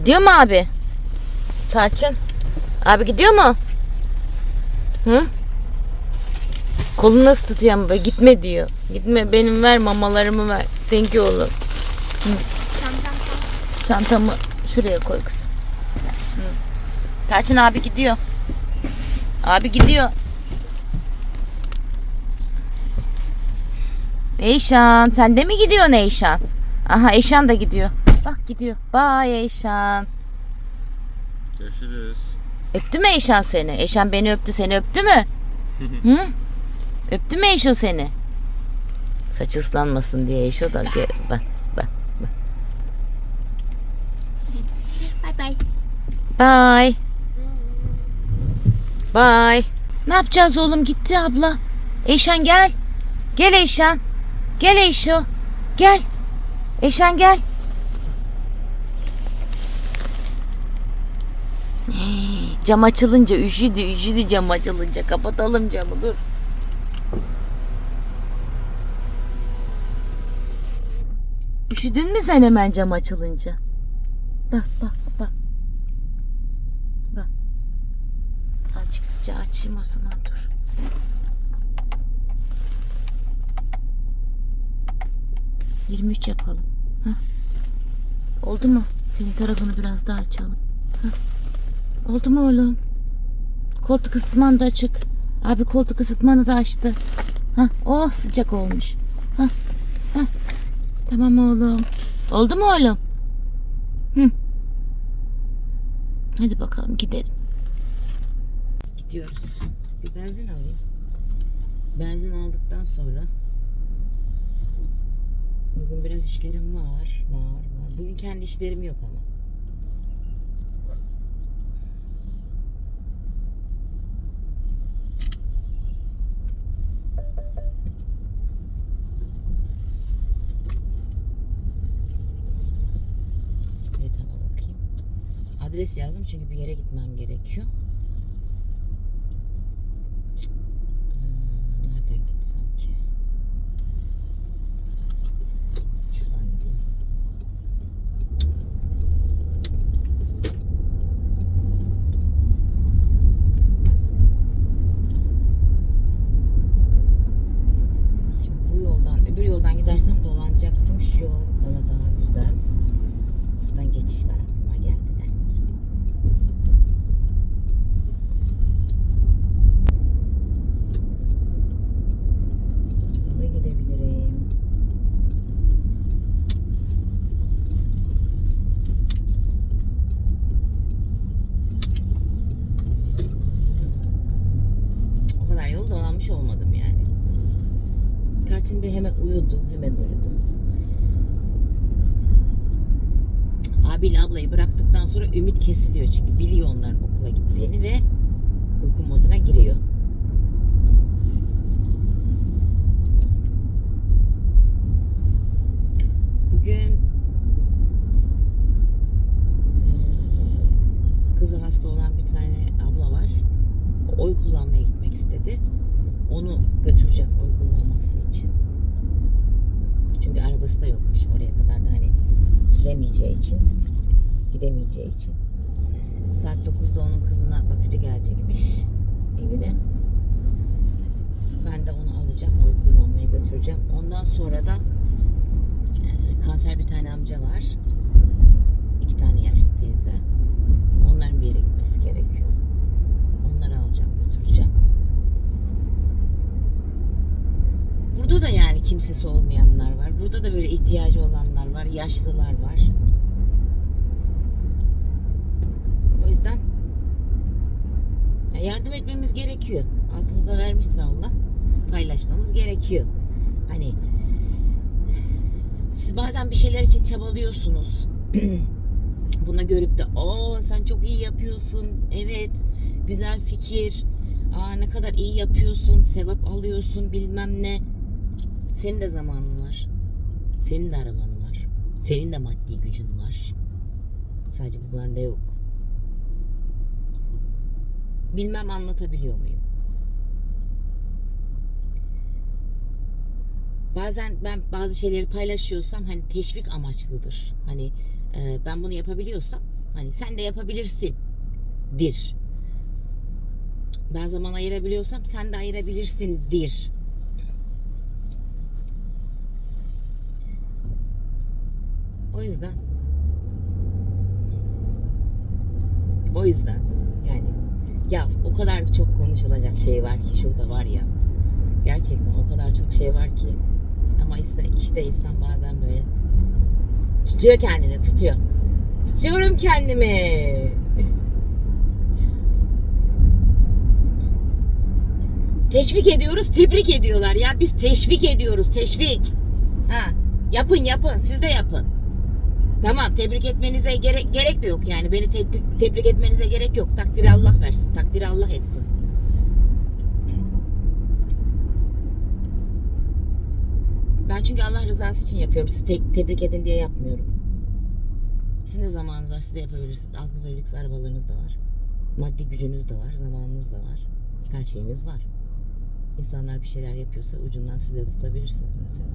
Gidiyor mu abi? Tarçın. Abi gidiyor mu? Hı? Kolunu nasıl ama böyle gitme diyor. Gitme benim ver mamalarımı ver. Thank you oğlum. Tamam. Çantamı şuraya koy kızım. Hı. Tarçın abi gidiyor. Abi gidiyor. Eyşan sen de mi gidiyorsun Eyşan? Aha Eyşan da gidiyor. Bak gidiyor. Bye Eyşan. Görüşürüz. Öptü mü Eyşan seni? Eyşan beni öptü seni öptü mü? Hı? Öptü mü Eyşo seni? Saçı ıslanmasın diye Eyşo da gel bak bak. Bay bay. Bye. Bye. Ne yapacağız oğlum gitti abla. Eyşan gel. Gel Eyşan. Gel Eyşo. Gel. Eyşan gel. Cam açılınca üşüdü üşüdü cam açılınca kapatalım camı dur. Üşüdün mü sen hemen cam açılınca? Bak bak bak. Bak. Azıcık sıcağı açayım o zaman dur. Yirmi üç yapalım. Hah. Oldu mu? Senin tarafını biraz daha açalım. Hah. Oldu mu oğlum? Koltuk ısıtman da açık. Abi koltuk ısıtmanı da açtı. Hah. Oh sıcak olmuş. Hah. Hah. Tamam oğlum. Oldu mu oğlum? Hı. Hadi bakalım gidelim. Gidiyoruz. Bir benzin alayım. Benzin aldıktan sonra bugün biraz işlerim var. Var var. Bugün kendi işlerim yok ama. Haritama bakayım. Adres yazdım çünkü bir yere gitmem gerekiyor. Hmm, Nereden gitsem ki? Şuradan gideyim. Şimdi bu yoldan, öbür yoldan gidersem dolanacaktım. Şu yol bana daha güzel. Buradan geçiş var aklıma geldi de. Buraya gidebilirim. O kadar yol dolanmış olmadım yani. Tarçın bir hemen uyudu, hemen uyudu. Abiyle ablayı bıraktıktan sonra ümit kesiliyor çünkü biliyor onların okula gittiğini ve uyku moduna giriyor. Bugün eee, kızı hasta olan bir tane abla var. O oy kullanmaya gitmek istedi. Onu götüreceğim oy kullanması için. Çünkü arabası da yokmuş oraya kadar da hani süremeyeceği için, gidemeyeceği için. Saat 9'da onun kızına bakıcı gelecekmiş evine. Ben de onu alacağım, oy kullanmaya götüreceğim. Ondan sonra da e, kanser bir tane amca var. İki tane yaşlı teyze. Onların bir yere gitmesi gerekiyor. Onları alacağım, götüreceğim. Burada da yani kimsesi olmayanlar var. Burada da böyle ihtiyacı olanlar var. Yaşlılar var. O yüzden ya yardım etmemiz gerekiyor. Altımıza vermişse Allah paylaşmamız gerekiyor. Hani siz bazen bir şeyler için çabalıyorsunuz. Buna görüp de o sen çok iyi yapıyorsun. Evet güzel fikir. Aa ne kadar iyi yapıyorsun. Sevap alıyorsun bilmem ne. Senin de zamanın var. Senin de araban var. Senin de maddi gücün var. Sadece bu bende yok. Bilmem anlatabiliyor muyum? Bazen ben bazı şeyleri paylaşıyorsam hani teşvik amaçlıdır. Hani e, ben bunu yapabiliyorsam Hani sen de yapabilirsin. Bir. Ben zaman ayırabiliyorsam sen de ayırabilirsindir. O yüzden o yüzden yani ya o kadar çok konuşulacak şey var ki şurada var ya gerçekten o kadar çok şey var ki ama işte, işte insan bazen böyle tutuyor kendini tutuyor tutuyorum kendimi teşvik ediyoruz tebrik ediyorlar ya biz teşvik ediyoruz teşvik ha yapın yapın siz de yapın Tamam tebrik etmenize gerek gerek de yok yani beni tebrik, tebrik etmenize gerek yok. Takdiri Allah versin. Takdiri Allah etsin. Ben çünkü Allah rızası için yapıyorum. Sizi te- tebrik edin diye yapmıyorum. Sizin de zamanınız var. Siz de yapabilirsiniz. Altınızda lüks arabalarınız da var. Maddi gücünüz de var. Zamanınız da var. Her şeyiniz var. İnsanlar bir şeyler yapıyorsa ucundan siz de tutabilirsiniz mesela.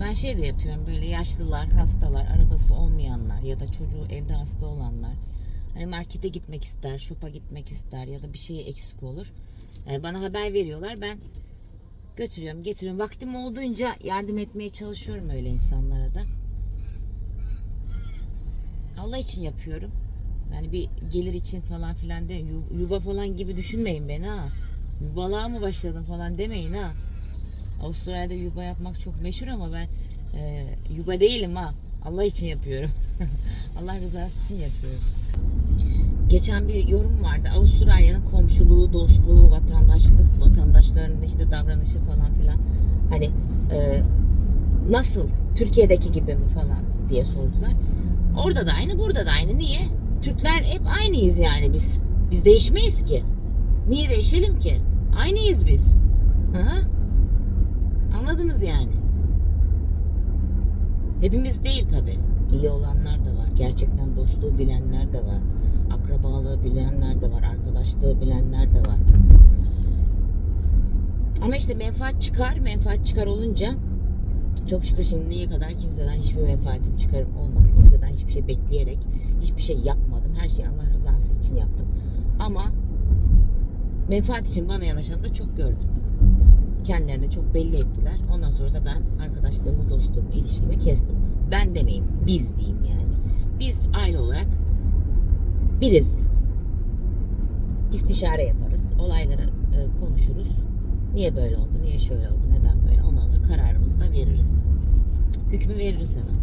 Ben şey de yapıyorum böyle yaşlılar, hastalar, arabası olmayanlar ya da çocuğu evde hasta olanlar. Hani markete gitmek ister, şopa gitmek ister ya da bir şey eksik olur. Ee, bana haber veriyorlar. Ben götürüyorum, getiriyorum. Vaktim olduğunca yardım etmeye çalışıyorum öyle insanlara da. Allah için yapıyorum. Yani bir gelir için falan filan değil. Yu- Yuva falan gibi düşünmeyin beni ha. Yuvalığa mı başladın falan demeyin ha. Avustralya'da yuba yapmak çok meşhur ama ben e, yuba değilim ha. Allah için yapıyorum. Allah rızası için yapıyorum. Geçen bir yorum vardı. Avustralya'nın komşuluğu, dostluğu, vatandaşlık, vatandaşların işte davranışı falan filan. Hani e, nasıl? Türkiye'deki gibi mi falan diye sordular. Orada da aynı, burada da aynı. Niye? Türkler hep aynıyız yani biz. Biz değişmeyiz ki. Niye değişelim ki? Aynıyız biz. Hı? Anladınız yani. Hepimiz değil tabi. İyi olanlar da var. Gerçekten dostluğu bilenler de var. Akrabalığı bilenler de var. Arkadaşlığı bilenler de var. Ama işte menfaat çıkar. Menfaat çıkar olunca çok şükür şimdiye kadar kimseden hiçbir menfaatim çıkarım olmadı. Kimseden hiçbir şey bekleyerek hiçbir şey yapmadım. Her şeyi Allah rızası için yaptım. Ama menfaat için bana yanaşanı da çok gördüm kendilerini çok belli ettiler. Ondan sonra da ben arkadaşlığımı, dostluğumu, ilişkimi kestim. Ben demeyeyim, biz diyeyim yani. Biz aile olarak biriz. İstişare yaparız. Olayları e, konuşuruz. Niye böyle oldu, niye şöyle oldu, neden böyle? Ondan sonra kararımızı da veririz. Hükmü veririz hemen.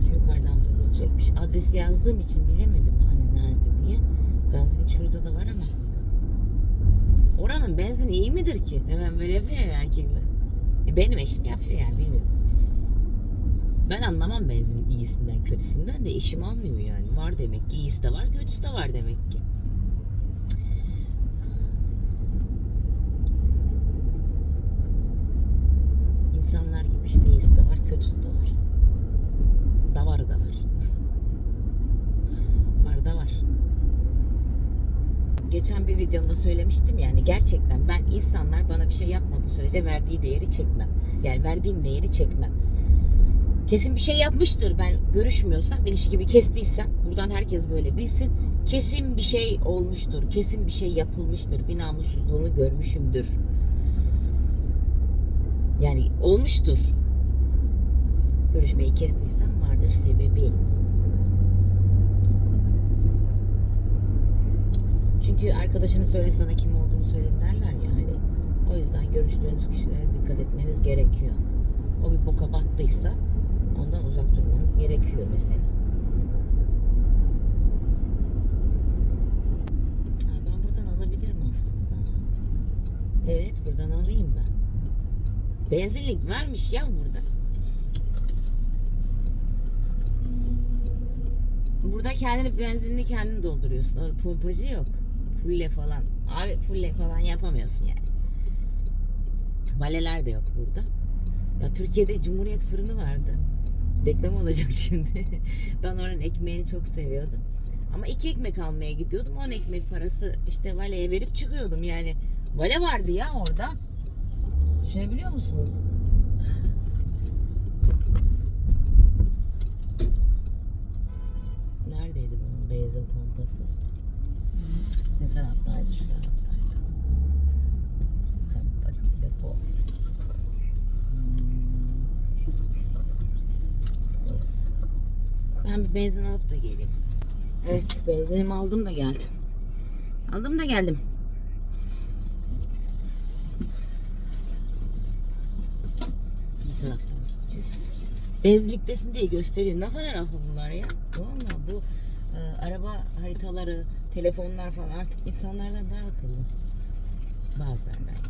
Şu yukarıdan vurulacakmış. Adresi yazdığım için bilemedim hani nerede diye. Benzinlik şurada da var ama. Oranın benzini iyi midir ki? Hemen böyle yapıyor ya. E benim eşim yapıyor yani bilmiyorum. Ben anlamam benzinin iyisinden kötüsünden de eşim anlıyor yani. Var demek ki iyisi de var kötüsü de var demek ki. İnsanlar gibi işte iyisi de var kötüsü de var. Davarı da var. Var da var. Geçen bir videomda söylemiştim yani gerçekten ben insanlar bana bir şey yapmadığı sürece verdiği değeri çekmem. Yani verdiğim değeri çekmem. Kesin bir şey yapmıştır ben görüşmüyorsam, ilişkimi kestiysem buradan herkes böyle bilsin. Kesin bir şey olmuştur, kesin bir şey yapılmıştır, bir namussuzluğunu görmüşümdür. Yani olmuştur. Görüşmeyi kestiysem vardır sebebi. Çünkü arkadaşını söyle sana kim olduğunu söyleyeyim derler ya hani. O yüzden görüştüğünüz kişilere dikkat etmeniz gerekiyor. O bir boka battıysa ondan uzak durmanız gerekiyor mesela. Ben buradan alabilirim aslında. Evet buradan alayım ben. Benzinlik varmış ya burada. Burada kendini benzinli kendin dolduruyorsun. Orada pompacı yok. Fulle falan. Abi fulle falan yapamıyorsun yani. Valeler de yok burada. Ya Türkiye'de Cumhuriyet fırını vardı. Reklam olacak şimdi. ben oranın ekmeğini çok seviyordum. Ama iki ekmek almaya gidiyordum. 10 ekmek parası işte valeye verip çıkıyordum yani. Vale vardı ya orada. Düşünebiliyor musunuz? Neredeydi bunun benzin pompası? Ne taraftaydı? Şu taraftaydı. Pompa, depo. Hmm. Yes. Ben bir benzin alıp da geleyim. Evet, benzinimi aldım da geldim. Aldım da geldim. Bu taraftan gideceğiz. Benzinliktesin diye gösteriyor. Ne kadar akıllılar ya. Valla bu e, araba haritaları, telefonlar falan artık insanlardan daha akıllı. Bazılarından.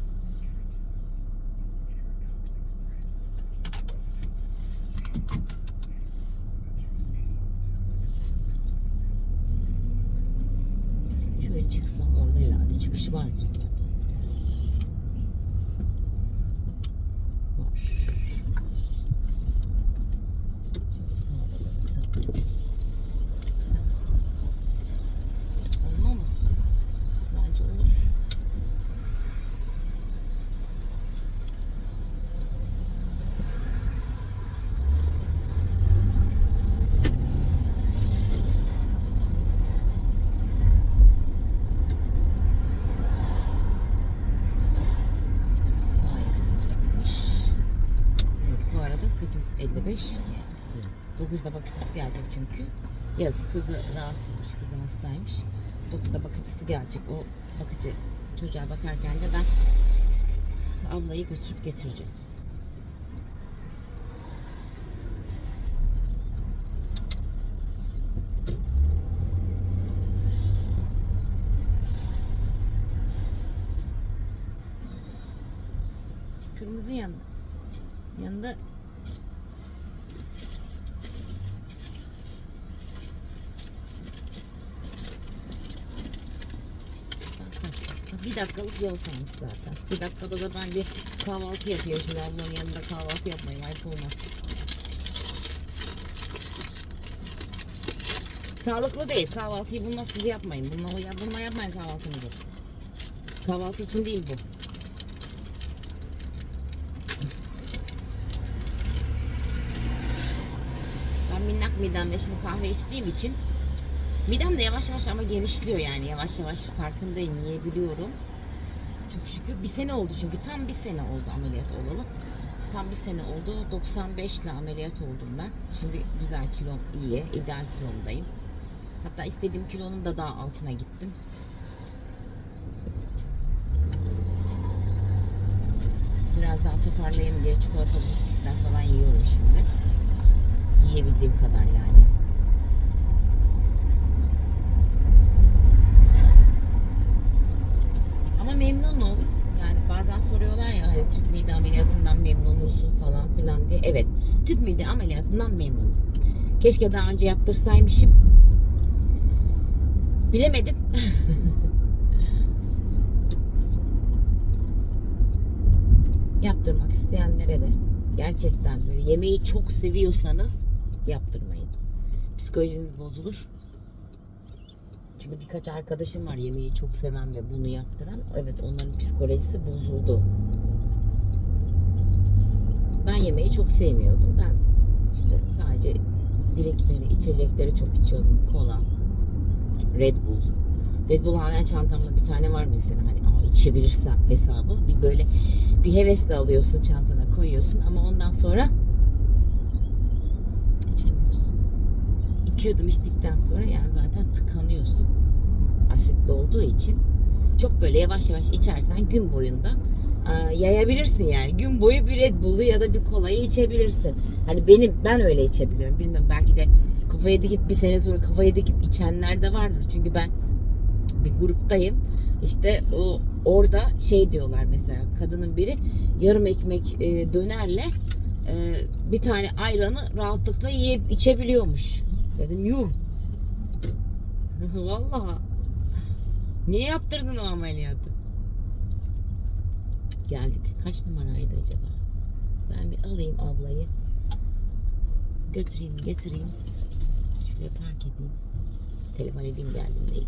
Şöyle çıksam orada herhalde çıkışı vardır zaten. Var. Şöyle sağa dönsem. Gitsem. Olma mı? Bence olur. Sağa yapılacakmış. Evet bu arada 8.55. 9'da bakıcısı gelecek çünkü. Yazık kızı rahatsızmış, kızı hastaymış. 9'da bakıcısı gelecek. O bakıcı çocuğa bakarken de ben ablayı götürüp getireceğim. Kırmızı yan yanında bir dakikalık yol kalmış zaten. Bir dakikada da ben bir kahvaltı yapıyorum. Şimdi ablanın yanında kahvaltı yapmaya ait olmaz. Sağlıklı değil. Kahvaltıyı bununla siz yapmayın. Bununla, bununla yapmayın kahvaltınızı. Kahvaltı için değil bu. Ben minnak midemle şimdi kahve içtiğim için midem de yavaş yavaş ama genişliyor yani yavaş yavaş farkındayım yiyebiliyorum. Çok şükür bir sene oldu çünkü tam bir sene oldu ameliyat olalı. Tam bir sene oldu. 95 ile ameliyat oldum ben. Şimdi güzel kilom iyi. ideal kilomdayım. Hatta istediğim kilonun da daha altına gittim. Biraz daha toparlayayım diye çikolatalı bisküvitler falan yiyorum şimdi. Yiyebildiğim kadar yani. Ama memnunum. Yani bazen soruyorlar ya hani tüp mide ameliyatından memnun musun falan filan diye. Evet tüp mide ameliyatından memnunum. Keşke daha önce yaptırsaymışım. Bilemedim. Yaptırmak isteyenlere de gerçekten böyle yemeği çok seviyorsanız yaptırmayın. Psikolojiniz bozulur. Çünkü birkaç arkadaşım var yemeği çok seven ve bunu yaptıran. Evet onların psikolojisi bozuldu. Ben yemeği çok sevmiyordum. Ben işte sadece drinkleri, içecekleri çok içiyordum. Kola, Red Bull. Red Bull hala çantamda bir tane var mesela hani Aa, içebilirsem hesabı. Bir böyle bir hevesle alıyorsun çantana koyuyorsun ama ondan sonra içemiyorsun. İçiyordum içtikten sonra yani zaten tıkanıyorsun. Asitli olduğu için. Çok böyle yavaş yavaş içersen gün boyunda yayabilirsin yani. Gün boyu bir Red Bull'u ya da bir kolayı içebilirsin. Hani benim ben öyle içebiliyorum. Bilmem belki de kafaya dikip bir sene sonra kafaya dikip içenler de vardır. Çünkü ben bir gruptayım. İşte o orada şey diyorlar mesela kadının biri yarım ekmek e, dönerle e, bir tane ayranı rahatlıkla yiyip içebiliyormuş. Dedim yuh. Vallahi. Niye yaptırdın o ameliyatı? geldik. Kaç numaraydı acaba? Ben bir alayım ablayı. Götüreyim, getireyim. Şuraya park edeyim. Telefon edeyim geldim değil.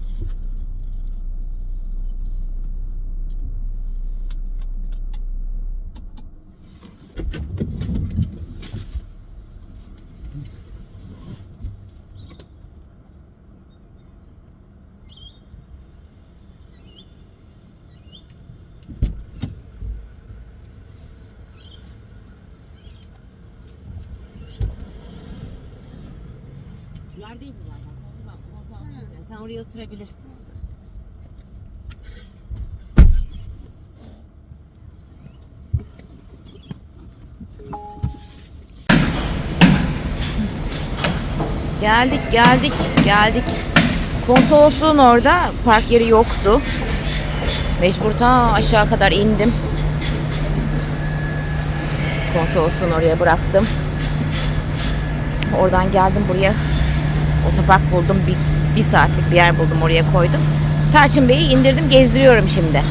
Mi zaten? Koltuğa, koltuğa oturmuyor. Sen oraya oturabilirsin. Geldik, geldik, geldik. Konsolosluğun orada park yeri yoktu. Mecbur ta aşağı kadar indim. Konsolosluğun oraya bıraktım. Oradan geldim buraya. Otopark buldum. Bir, bir saatlik bir yer buldum oraya koydum. Tarçın Bey'i indirdim gezdiriyorum şimdi.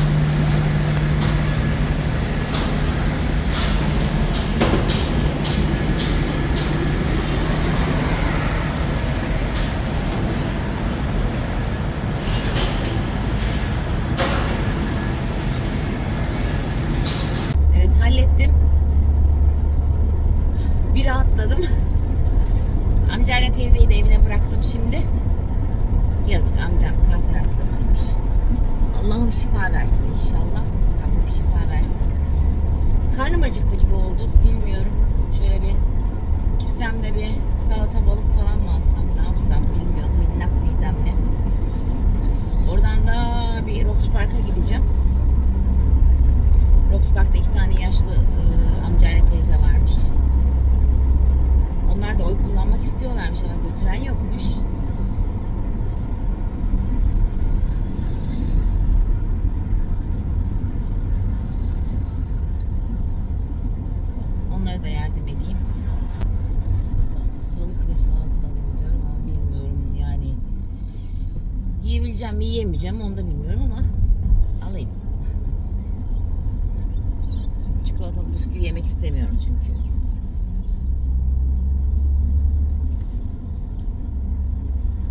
Evet hallettim. Bir rahatladım. Amcayla teyzeyi de evine bıraktım şimdi. Yazık amcam kanser hastasıymış. Allah'ım şifa versin inşallah. Rabbim şifa versin. Karnım acıktı gibi oldu. Bilmiyorum. Şöyle bir gitsem de bir salata balık falan mı alsam ne yapsam bilmiyorum. Minnak midemle. Oradan da bir Rox Park'a gideceğim. Rox Park'ta iki tane yaşlı e, amcayla teyze varmış. Onlar da oy kullanmak istiyorlarmış ama götüren yokmuş. Onlara da yardım edeyim. Balık ve salata alayım diyorum ama bilmiyorum yani. Yiyebileceğim mi yiyemeyeceğim onu da bilmiyorum ama alayım. Şimdi çikolatalı bisküvi yemek istemiyorum çünkü.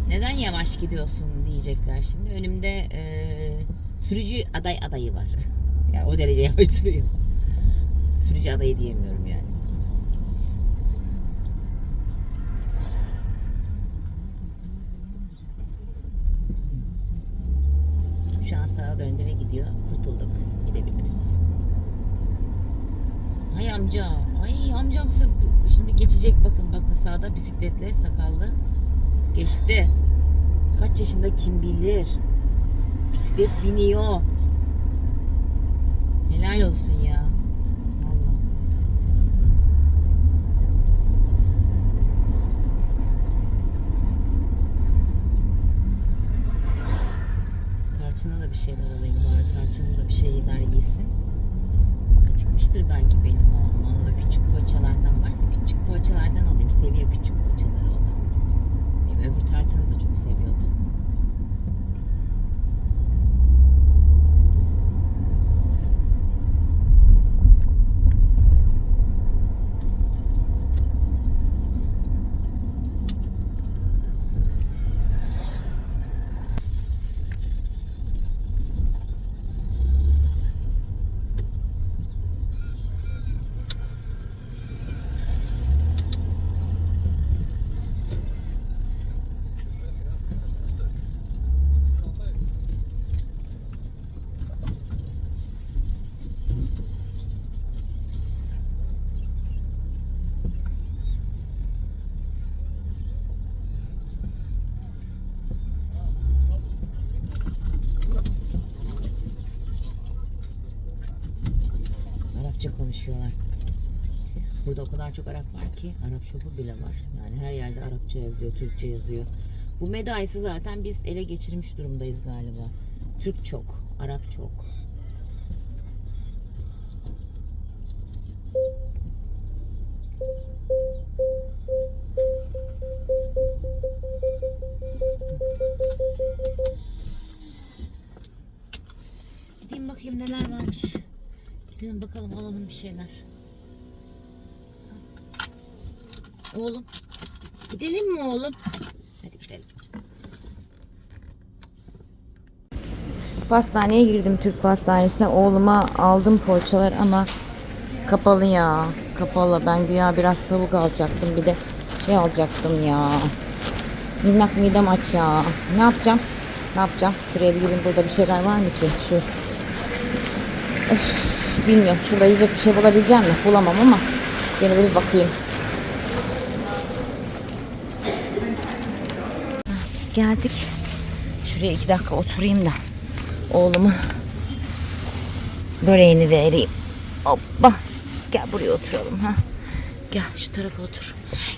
Neden yavaş gidiyorsun diyecekler şimdi. Önümde eee, sürücü aday adayı var. yani o derece yavaş sürüyor. Sürücü adayı diyemiyorum yani. Şu an sağa döndü ve gidiyor. Kurtulduk. Gidebiliriz. Ay amca. Ay amcam şimdi geçecek bakın bakın sağda bisikletle sakallı. Geçti. Kaç yaşında kim bilir. Bisiklet biniyor. Helal olsun ya. Tarçına da bir şeyler alayım bari. Tarçının da bir şeyler yesin. Acıkmıştır belki benim oğlum. Küçük poğaçalardan varsa küçük poğaçalardan alayım. Seviyor küçük poğaçaları o da. Öbür tarçını da çok seviyordu. Arapça konuşuyorlar. Burada o kadar çok Arap var ki Arap şopu bile var. Yani her yerde Arapça yazıyor, Türkçe yazıyor. Bu Medais'i zaten biz ele geçirmiş durumdayız galiba. Türk çok, Arap çok. Şeyler. Oğlum. Gidelim mi oğlum? Hadi gidelim. Pastaneye girdim Türk pastanesine. Oğluma aldım poğaçalar ama kapalı ya. Kapalı. Ben güya biraz tavuk alacaktım. Bir de şey alacaktım ya. Minnak midem aç ya. Ne yapacağım? Ne yapacağım? Şuraya bir gidin. Burada bir şeyler var mı ki? Şu Öf, bilmiyorum. Şurada yiyecek bir şey bulabileceğim mi? Bulamam ama yine de bir bakayım. geldik. Şuraya iki dakika oturayım da oğlumu böreğini vereyim. Hoppa. Gel buraya oturalım ha. Gel şu tarafa otur.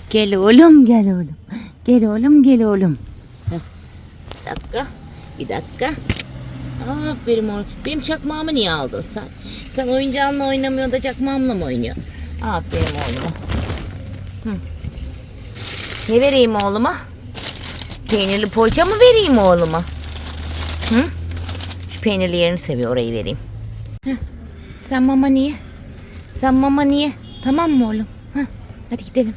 Gel oğlum gel oğlum. Gel oğlum gel oğlum. Heh. Bir dakika. Bir dakika. Aferin oğlum. Benim çakmağımı niye aldın sen? Sen oyuncağınla oynamıyor da çakmağımla mı oynuyor? Aferin oğluma. Hı. Ne vereyim oğluma? Peynirli poğaça mı vereyim oğluma? Hı? Şu peynirli yerini seviyor orayı vereyim. Heh. Sen mama niye? Sen mama niye? Tamam mı oğlum? Heh. Hadi gidelim.